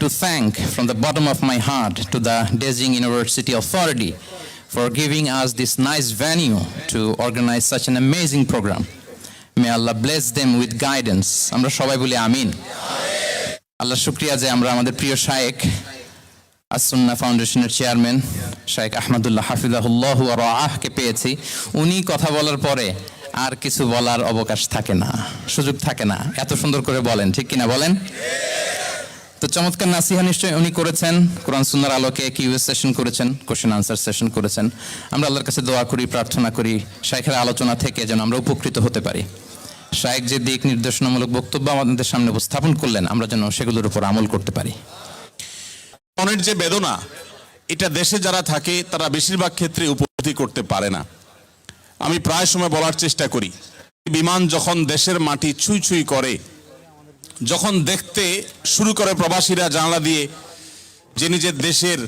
to thank from the bottom of my heart to the Dezing University Authority for giving us this nice venue to organize such an amazing program. May Allah bless them with guidance. আমরা সবাই বলি আমিন আল্লাহ শুক্রিয়া যে আমরা আমাদের প্রিয় শায়েক আসুন্না ফাউন্ডেশনের chairman শায়েক আহমদুল্লাহ হাফিজাহুল্লাহ আহকে পেয়েছি উনি কথা বলার পরে আর কিছু বলার অবকাশ থাকে না সুযোগ থাকে না এত সুন্দর করে বলেন ঠিক কিনা বলেন তো চমৎকার নাসিহা নিশ্চয়ই উনি করেছেন। কোরআন সুন্নার আলোকে কিউএস সেশন করেছেন, কোশ্চেন আনসার সেশন করেছেন। আমরা আল্লাহর কাছে দোয়া করি, প্রার্থনা করি, শাইখের আলোচনা থেকে যেন আমরা উপকৃত হতে পারি। শায়েক যে দিক নির্দেশনামূলক বক্তব্য আমাদের সামনে উপস্থাপন করলেন, আমরা যেন সেগুলোর উপর আমল করতে পারি। মনের যে বেদনা, এটা দেশে যারা থাকে, তারা বেশিরভাগ ক্ষেত্রে উপলব্ধি করতে পারে না। আমি প্রায় সময় বলার চেষ্টা করি, বিমান যখন দেশের মাটি ছুঁই ছুঁই করে যখন দেখতে শুরু করে প্রবাসীরা জানলা দিয়ে যে নিজের দেশের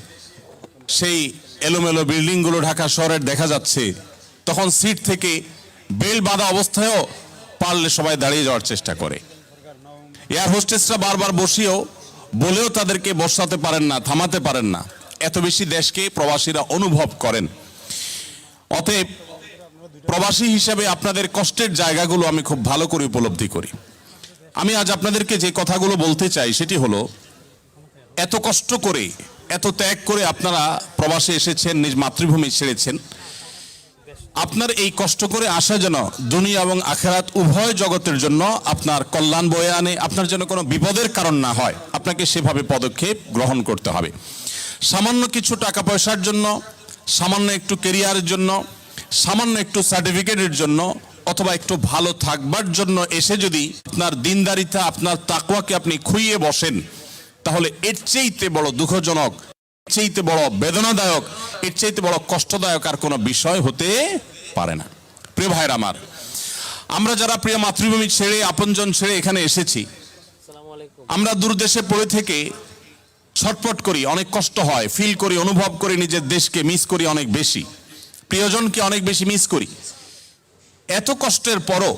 সেই এলোমেলো বিল্ডিংগুলো ঢাকা শহরের দেখা যাচ্ছে, তখন সিট থেকে বেল বাঁধা অবস্থায়ও পারলে সবাই দাঁড়িয়ে যাওয়ার চেষ্টা করে। এয়ার হোস্টেসরা বারবার বসিয়েও বলেও তাদেরকে বসাতে পারেন না, থামাতে পারেন না। এত বেশি দেশকে প্রবাসীরা অনুভব করেন। অতএব প্রবাসী হিসেবে আপনাদের কষ্টের জায়গাগুলো আমি খুব ভালো করে উপলব্ধি করি। আমি আজ আপনাদেরকে যে কথাগুলো বলতে চাই, সেটি হলো, এত কষ্ট করে, এত ত্যাগ করে আপনারা প্রবাসে এসেছেন, নিজ মাতৃভূমি ছেড়েছেন। আপনার এই কষ্ট করে আসা যেন দুনিয়া এবং আখেরাত উভয় জগতের জন্য আপনার কল্যাণ বয়ে আনে, আপনার যেন কোনো বিপদের কারণ না হয়, আপনাকে সেভাবে পদক্ষেপ গ্রহণ করতে হবে। সামান্য কিছু টাকা পয়সার জন্য, সামান্য একটু কেরিয়ারের জন্য, সামান্য একটু সার্টিফিকেটের জন্য অথবা একটু ভালো থাকবার জন্য এসে যদি আপনার দিনদারিতা, আপনার তাকওয়াকে আপনি খুইয়ে বসেন, তাহলে এর চেয়েতে বড় দুঃখজনক চাইতে বড় বেদনাদায়ক, এর চাইতে বড় কষ্টদায়ক আর কোনো বিষয় হতে পারে না। প্রিয় ভাইয়ের আমার, আমরা যারা প্রিয় মাতৃভূমি ছেড়ে, আপনজন ছেড়ে এখানে এসেছি, আমরা দূরদেশে পড়ে থেকে ছটপট করি, অনেক কষ্ট হয় ফিল করি, অনুভব করি, নিজের দেশকে মিস করি অনেক বেশি, প্রিয়জনকে অনেক বেশি মিস করি। এত কষ্টের পরও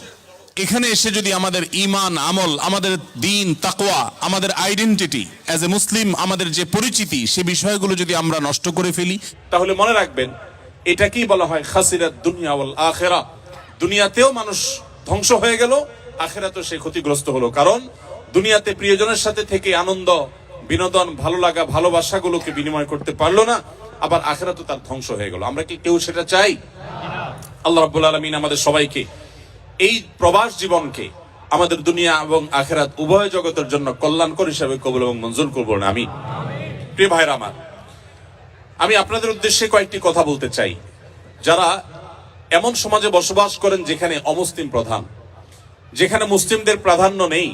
এখানে এসে যদি আমাদের ইমান, আমল, আমাদের দিন, তাকওয়া, আমাদের আইডেন্টিটি অ্যাজ এ মুসলিম আমাদের যে পরিচিতি, সে বিষয়গুলো যদি আমরা নষ্ট করে ফেলি। তাহলে মনে রাখবেন, এটাকেই বলা হয় খাসিরাত দুনিয়া আখেরা। দুনিয়াতেও মানুষ ধ্বংস হয়ে গেল, আখেরাতেও সে ক্ষতিগ্রস্ত হলো। কারণ দুনিয়াতে প্রিয়জনের সাথে থেকে আনন্দ, বিনোদন, ভালো লাগা, ভালোবাসাগুলোকে বিনিময় করতে পারল না, আবার আখেরাতও তার ধ্বংস হয়ে গেল। আমরা কি কেউ সেটা চাই? আল্লাহ রাব্বুল আলামিন আমাদের সবাইকে এই প্রবাস জীবনকে আমাদের দুনিয়া এবং আখেরাত উভয় জগতের জন্য কল্যাণকর হিসাবে কবুল এবং মঞ্জুর করব না আমি প্রিয় ভাইরা আমার, আমি আপনাদের উদ্দেশ্যে কয়েকটি কথা বলতে চাই। যারা এমন সমাজে বসবাস করেন যেখানে অমুসলিম প্রধান, যেখানে মুসলিমদের প্রাধান্য নেই,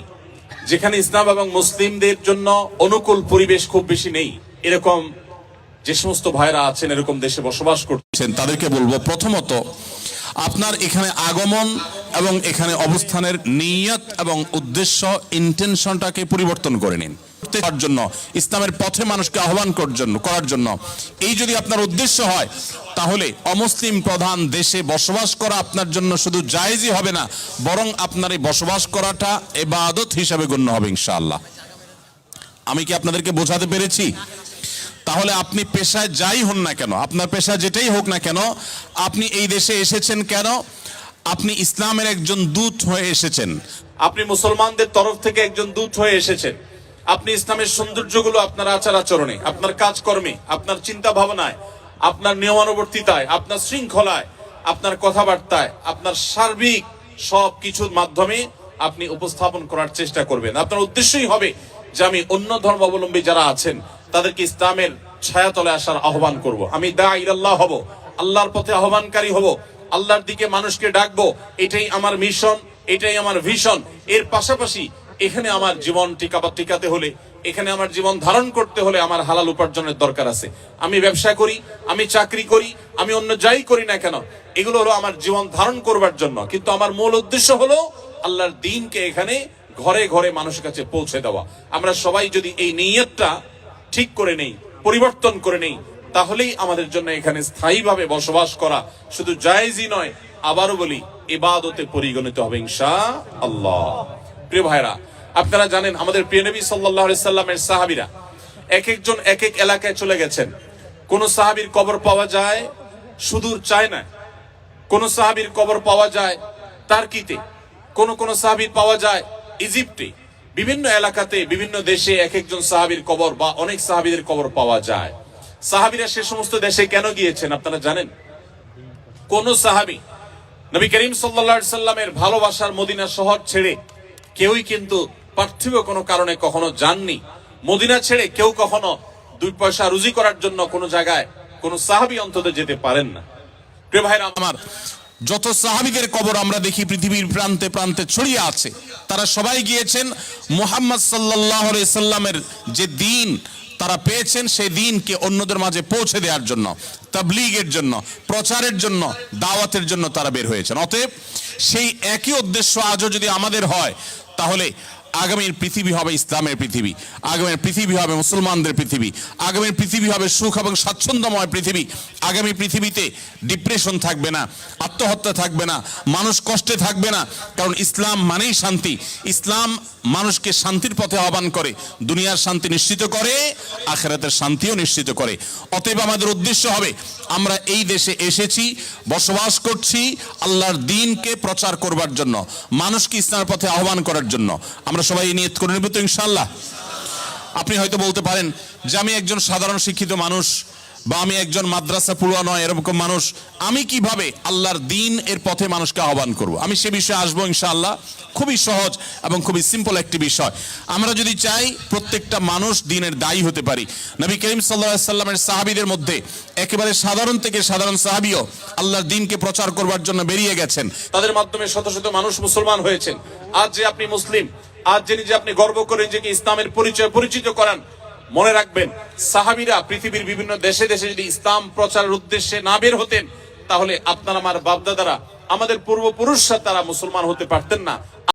যেখানে ইসলাম এবং মুসলিমদের জন্য অনুকূল পরিবেশ খুব বেশি নেই, এরকম যে সমস্ত ভাইরা আছেন, এরকম দেশে বসবাস করছেন, তাদেরকে বলব প্রথমত আপনার এখানে আগমন এবং এখানে অবস্থানের নিয়ত এবং উদ্দেশ্য ইন্টেনশনটাকে পরিবর্তন করে নিন। তার জন্য, ইসলামের পথে মানুষকে আহ্বান করার জন্য করার জন্য। এই যদি আপনার উদ্দেশ্য হয়, তাহলে অমুসলিম প্রধান দেশে বসবাস করা আপনার জন্য শুধু জায়েজই হবে না, বরং আপনার এই বসবাস করাটা এবাদত হিসাবে গণ্য হবে, ইনশাআল্লাহ। আমি কি আপনাদেরকে বোঝাতে পেরেছি? তাহলে আপনি পেশায় যাই হন না কেন, আপনার পেশা যেটাই হোক না কেন, আপনি এই দেশে এসেছেন কেন? আপনি ইসলামের একজন দূত হয়ে এসেছেন। আপনি মুসলমানদের তরফ থেকে একজন দূত হয়ে এসেছেন। আপনি ইসলামের সৌন্দর্যগুলো আপনার আচার আচরণে, আপনার কাজকর্মে, আপনার চিন্তা ভাবনায় আপনার নিয়মানুবর্তিতায়, আপনার শৃঙ্খলায়, আপনার কথাবার্তায়, আপনার সার্বিক সব কিছুর মাধ্যমে আপনি উপস্থাপন করার চেষ্টা করবেন। আপনার উদ্দেশ্যই হবে যে আমি অন্য ধর্মাবলম্বী যারা আছেন তাদেরকে ইসলামের ছায়াতলে আসার আহ্বান করব। আমি দা ইরাল্লাহ হব, আল্লাহর পথে আহ্বানকারী হব, আল্লাহর দিকে মানুষকে ডাকবো, এটাই আমার মিশন এটাই আমার ভিশন এর পাশাপাশি এখানে আমার জীবন টিকাবা টিকাতে হলে, এখানে আমার জীবন ধারণ করতে হলে আমার হালাল উপার্জনের দরকার আছে। আমি ব্যবসা করি, আমি চাকরি করি, আমি অন্য যাই করি না কেন, এগুলো হলো আমার জীবন ধারণ করবার জন্য। কিন্তু আমার মূল উদ্দেশ্য হলো আল্লাহর দিনকে এখানে ঘরে ঘরে মানুষের কাছে পৌঁছে দেওয়া। আমরা সবাই যদি এই নিয়তটা ঠিক করে নেই, পরিবর্তন করে নেই, তাহলেই আমাদের জন্য এখানে স্থায়ীভাবে বসবাস করা শুধু জায়েজই নয়, আবারও বলি এবাদতে পরিগণিত হবে ইনশা আল্লাহ প্রিয় ভাইরা আপনারা জানেন আমাদের প্রিয় নবী আলাইহি সাল্লামের সাহাবীরা এক একজন এক এক এলাকায় চলে গেছেন। কোন সাহাবীর কবর পাওয়া যায়, সুদূর চায় না কোন সাহাবীর কবর পাওয়া যায় তার্কিতে। কোন কোন সাহাবীর পাওয়া যায় ইজিপ্টে। বিভিন্ন এলাকাতে, বিভিন্ন দেশে এক একজন সাহাবীর কবর বা অনেক সাহাবিদের কবর পাওয়া যায়। সাহাবীরা সে সমস্ত দেশে কেন গিয়েছেন আপনারা জানেন? কোন সাহাবী নবী করিম সাল্লা সাল্লামের ভালোবাসার মদিনা শহর ছেড়ে কেউই কিন্তু পার্থিব কোনো কারণে কখনো যাননি। মদিনা ছেড়ে কেউ কখনো দুই পয়সা রুজি করার জন্য কোনো জায়গায় কোনো সাহাবী অন্তত যেতে পারেন না। প্রিয় ভাইরা, আমার যত সাহাবিদের কবর আমরা দেখি পৃথিবীর প্রান্তে প্রান্তে ছড়িয়ে আছে, তারা সবাই গিয়েছেন মোহাম্মদ সাল্লাহ সাল্লামের যে দিন তারা পেয়েছেন, সেই দিনকে অন্যদের মাঝে পৌঁছে দেওয়ার জন্য, তাবলিগের জন্য, প্রচারের জন্য, দাওয়াতের জন্য তারা বের হয়েছেন। অতএব সেই একই উদ্দেশ্য আজও যদি আমাদের হয়, তাহলে আগামীর পৃথিবী হবে ইসলামের পৃথিবী, আগামীর পৃথিবী হবে মুসলমানদের পৃথিবী, আগামীর পৃথিবী হবে সুখ এবং স্বাচ্ছন্দ্যময় পৃথিবী। আগামী পৃথিবীতে ডিপ্রেশন থাকবে না, আত্মহত্যা থাকবে না, মানুষ কষ্টে থাকবে না, কারণ ইসলাম মানেই শান্তি। ইসলাম মানুষকে শান্তির পথে আহ্বান করে, দুনিয়ার শান্তি নিশ্চিত করে, আখেরাতের শান্তিও নিশ্চিত করে। অতএব আমাদের উদ্দেশ্য হবে, আমরা এই দেশে এসেছি, বসবাস করছি আল্লাহর দিনকে প্রচার করবার জন্য, মানুষকে ইসলামের পথে আহ্বান করার জন্য। আমরা সবাই এই নিয়ত করে নেব তো ইনশাল্লাহ আপনি হয়তো বলতে পারেন যে আমি একজন সাধারণ শিক্ষিত মানুষ বা আমি একজন মাদ্রাসা পড়ুয়া নয়, এরকম মানুষ, আমি কীভাবে আল্লাহর দিন এর পথে মানুষকে আহ্বান করব? আমি সে বিষয়ে আসব ইনশাআল্লাহ। খুবই সহজ এবং খুবই সিম্পল একটি বিষয়। আমরা যদি চাই প্রত্যেকটা মানুষ দিনের দায়ী হতে পারি। নবী করিম সাল্লাহ সাল্লামের সাহাবিদের মধ্যে একেবারে সাধারণ থেকে সাধারণ সাহাবিও আল্লাহর দিনকে প্রচার করবার জন্য বেরিয়ে গেছেন। তাদের মাধ্যমে শত শত মানুষ মুসলমান হয়েছেন। আজ যে আপনি মুসলিম আজ যে নিজে আপনি গর্ব করে নিজেকে ইসলামের পরিচয় পরিচিত করান, মনে রাখবেন, সাহাবিরা পৃথিবীর বিভিন্ন দেশে দেশে যদি ইসলাম প্রচারের উদ্দেশ্যে না বের হতেন, তাহলে আপনার আমার বাপদাদারা, আমাদের পূর্বপুরুষরা তারা মুসলমান হতে পারতেন না।